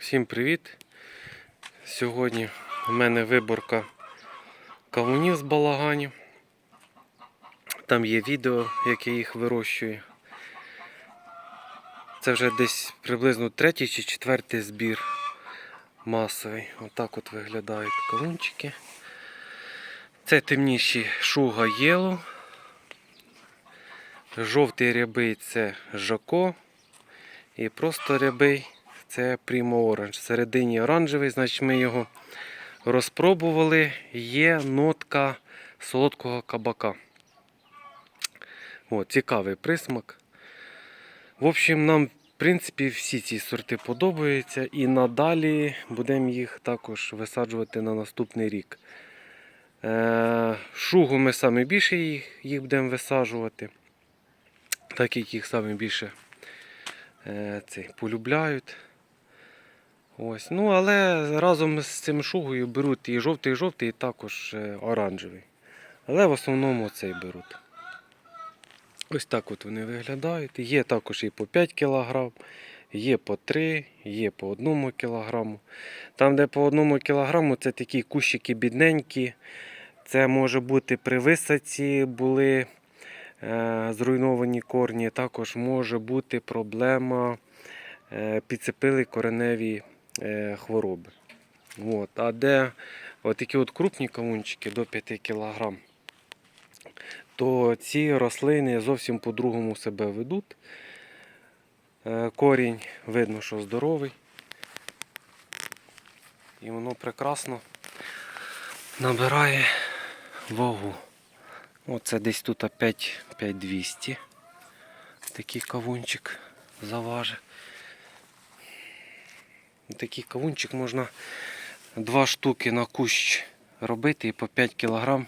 Всім привіт! Сьогодні в мене виборка кавунів з балаганів. Там є відео, як я їх вирощую. Це вже десь приблизно третій чи четвертий збір масовий. Отак от виглядають кавунчики. Це темніші шуга єло. Жовтий рябий це жако. І просто рябий це Primo Orange. Всередині оранжевий, значить ми його розпробували. Є нотка солодкого кабака. О, цікавий присмак. В общем, нам, в принципі, всі ці сорти подобаються. І надалі будемо їх також висаджувати на наступний рік. Е, Шугу ми саме більше їх, їх будемо висаджувати, так як їх саме більше е, цей, полюбляють. Ось. Ну, але разом з цим шугою беруть і жовтий, і жовтий, і також е, оранжевий. Але в основному цей беруть. Ось так от вони виглядають. Є також і по 5 кг, є по 3, є по 1 кг. Там, де по 1 кг, це такі кущики бідненькі. Це може бути при висадці були е, зруйновані корні. Також може бути проблема, е, підцепили кореневі хвороби. От. А де такі от крупні кавунчики до 5 кг, то ці рослини зовсім по-другому себе ведуть. Е, Корінь видно, що здоровий. І воно прекрасно набирає вагу. Оце десь тут 5200. Такий кавунчик заважить. Такий кавунчик можна два штуки на кущ робити і по 5 кг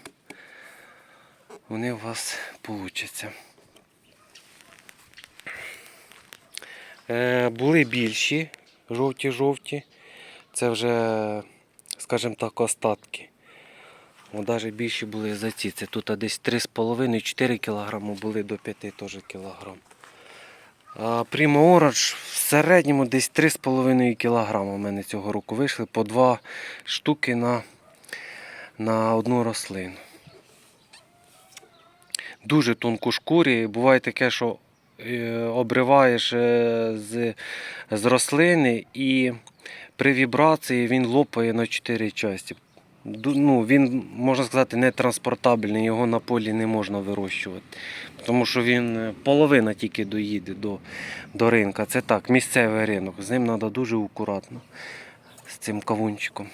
вони у вас получаться. Е, були більші, жовті-жовті. Це вже, скажімо так, остатки. Навіть більші були за ці. Це тут десь 3,5-4 кг були до 5 теж кг. Primo в середньому десь 3,5 кг у мене цього року вийшли по 2 штуки на, на одну рослину. Дуже тонкошкурі. Буває таке, що е, обриваєш е, з, з рослини і при вібрації він лопає на 4 часті. Ну, він, можна сказати, не транспортабельний, його на полі не можна вирощувати. Тому що він е, половина тільки доїде до, до ринка. Це так, місцевий ринок. З ним треба дуже акуратно, з цим кавунчиком.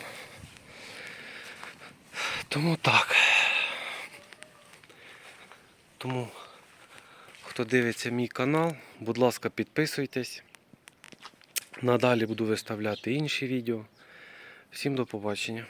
Тому так. Тому, хто дивиться мій канал, будь ласка, підписуйтесь. Надалі буду виставляти інші відео. Всім до побачення.